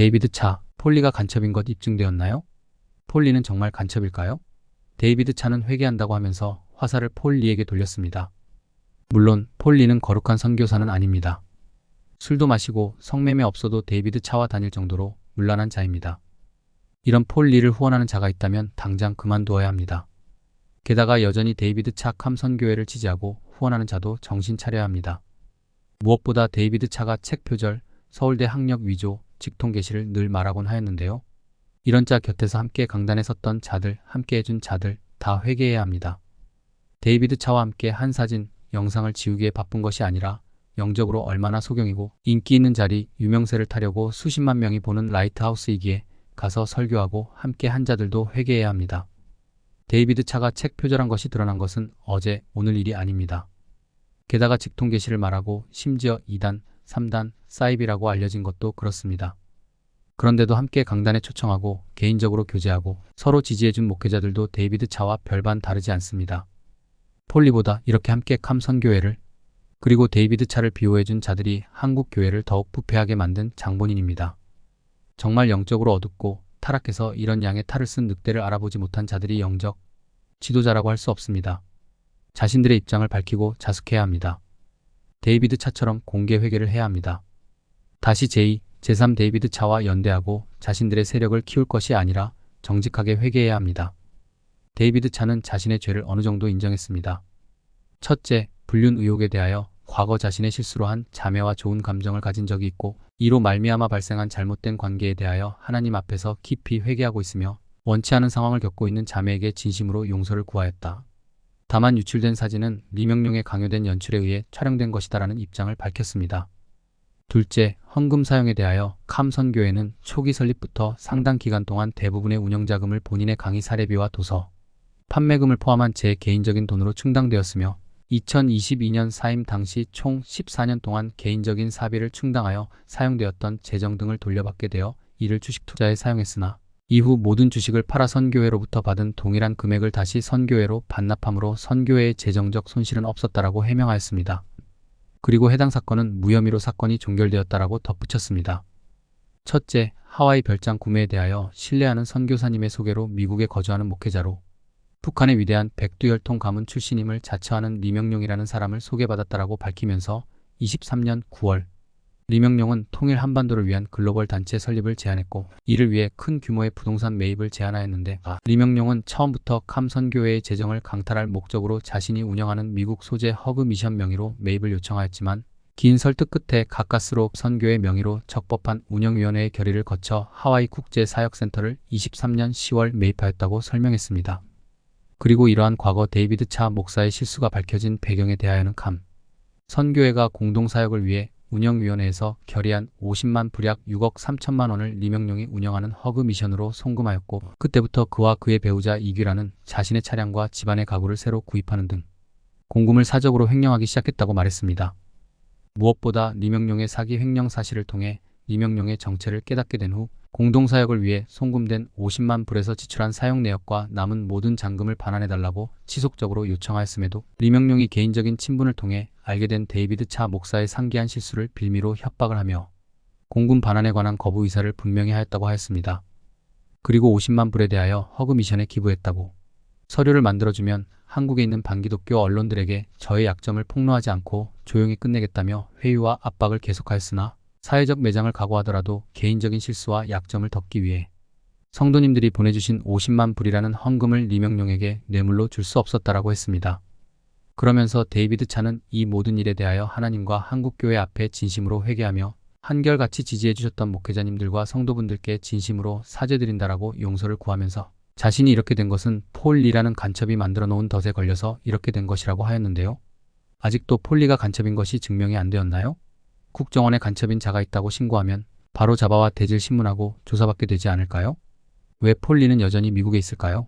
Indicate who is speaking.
Speaker 1: 데이비드 차, 폴리가 간첩인 것 입증되었나요? 폴리는 정말 간첩일까요? 데이비드 차는 회개한다고 하면서 화살을 폴리에게 돌렸습니다. 물론 폴리는 거룩한 선교사는 아닙니다. 술도 마시고 성매매 없어도 데이비드 차와 다닐 정도로 문란한 자입니다. 이런 폴리를 후원하는 자가 있다면 당장 그만두어야 합니다. 게다가 여전히 데이비드 차 캄 선교회를 지지하고 후원하는 자도 정신 차려야 합니다. 무엇보다 데이비드 차가 책 표절, 서울대 학력 위조, 직통 게시를 늘 말하곤 하였는데요. 이런 자 곁에서 함께 강단에 섰던 자들, 함께 해준 자들 다 회개해야 합니다. 데이비드 차와 함께 한 사진, 영상을 지우기에 바쁜 것이 아니라 영적으로 얼마나 소경이고 인기 있는 자리, 유명세를 타려고 수십만 명이 보는 라이트하우스이기에 가서 설교하고 함께 한 자들도 회개해야 합니다. 데이비드 차가 책 표절한 것이 드러난 것은 어제, 오늘 일이 아닙니다. 게다가 직통 게시를 말하고 심지어 2단, 3단, 사이비라고 알려진 것도 그렇습니다. 그런데도 함께 강단에 초청하고 개인적으로 교제하고 서로 지지해준 목회자들도 데이비드 차와 별반 다르지 않습니다. 폴리보다 이렇게 함께 캄 선교회를 그리고 데이비드 차를 비호해준 자들이 한국 교회를 더욱 부패하게 만든 장본인입니다. 정말 영적으로 어둡고 타락해서 이런 양의 탈을 쓴 늑대를 알아보지 못한 자들이 영적 지도자라고 할 수 없습니다. 자신들의 입장을 밝히고 자숙해야 합니다. 데이비드 차처럼 공개 회개를 해야 합니다. 다시 제2, 제3 데이비드 차와 연대하고 자신들의 세력을 키울 것이 아니라 정직하게 회개해야 합니다. 데이비드 차는 자신의 죄를 어느 정도 인정했습니다. 첫째, 불륜 의혹에 대하여 과거 자신의 실수로 한 자매와 좋은 감정을 가진 적이 있고 이로 말미암아 발생한 잘못된 관계에 대하여 하나님 앞에서 깊이 회개하고 있으며 원치 않은 상황을 겪고 있는 자매에게 진심으로 용서를 구하였다. 다만 유출된 사진은 리명룡의 강요된 연출에 의해 촬영된 것이다라는 입장을 밝혔습니다. 둘째, 헌금 사용에 대하여 캄 선교회는 초기 설립부터 상당 기간 동안 대부분의 운영 자금을 본인의 강의 사례비와 도서, 판매금을 포함한 제 개인적인 돈으로 충당되었으며 2022년 사임 당시 총 14년 동안 개인적인 사비를 충당하여 사용되었던 재정 등을 돌려받게 되어 이를 주식 투자에 사용했으나 이후 모든 주식을 팔아 선교회로부터 받은 동일한 금액을 다시 선교회로 반납함으로 선교회의 재정적 손실은 없었다라고 해명하였습니다. 그리고 해당 사건은 무혐의로 사건이 종결되었다라고 덧붙였습니다. 첫째, 하와이 별장 구매에 대하여 신뢰하는 선교사님의 소개로 미국에 거주하는 목회자로 북한의 위대한 백두혈통 가문 출신임을 자처하는 리명룡이라는 사람을 소개받았다라고 밝히면서 23년 9월 리명룡은 통일 한반도를 위한 글로벌 단체 설립을 제안했고 이를 위해 큰 규모의 부동산 매입을 제안하였는데 아, 리명룡은 처음부터 캄 선교회의 재정을 강탈할 목적으로 자신이 운영하는 미국 소재 허그 미션 명의로 매입을 요청하였지만 긴 설득 끝에 가까스로 선교회 명의로 적법한 운영위원회의 결의를 거쳐 하와이 국제사역센터를 23년 10월 매입하였다고 설명했습니다. 그리고 이러한 과거 데이비드 차 목사의 실수가 밝혀진 배경에 대하여는 캄 선교회가 공동사역을 위해 운영위원회에서 결의한 50만 불약 6억 3천만 원을 리명룡이 운영하는 허그 미션으로 송금하였고 그때부터 그와 그의 배우자 이규라는 자신의 차량과 집안의 가구를 새로 구입하는 등 공금을 사적으로 횡령하기 시작했다고 말했습니다. 무엇보다 리명룡의 사기 횡령 사실을 통해 리명룡의 정체를 깨닫게 된 후 공동사역을 위해 송금된 50만 불에서 지출한 사용 내역과 남은 모든 잔금을 반환해달라고 지속적으로 요청하였음에도 리명룡이 개인적인 친분을 통해 알게 된 데이비드 차 목사의 상기한 실수를 빌미로 협박을 하며 공금 반환에 관한 거부 의사를 분명히 하였다고 하였습니다. 그리고 50만 불에 대하여 허그 미션에 기부했다고 서류를 만들어주면 한국에 있는 반기독교 언론들에게 저의 약점을 폭로하지 않고 조용히 끝내겠다며 회유와 압박을 계속하였으나 사회적 매장을 각오하더라도 개인적인 실수와 약점을 덮기 위해 성도님들이 보내주신 50만 불이라는 헌금을 리명룡에게 뇌물로 줄 수 없었다라고 했습니다. 그러면서 데이비드 차는 이 모든 일에 대하여 하나님과 한국교회 앞에 진심으로 회개하며 한결같이 지지해 주셨던 목회자님들과 성도분들께 진심으로 사죄드린다라고 용서를 구하면서 자신이 이렇게 된 것은 폴리라는 간첩이 만들어 놓은 덫에 걸려서 이렇게 된 것이라고 하였는데요. 아직도 폴리가 간첩인 것이 증명이 안 되었나요? 국정원에 간첩인 자가 있다고 신고하면 바로 잡아와 대질 신문하고 조사받게 되지 않을까요? 왜 폴리는 여전히 미국에 있을까요?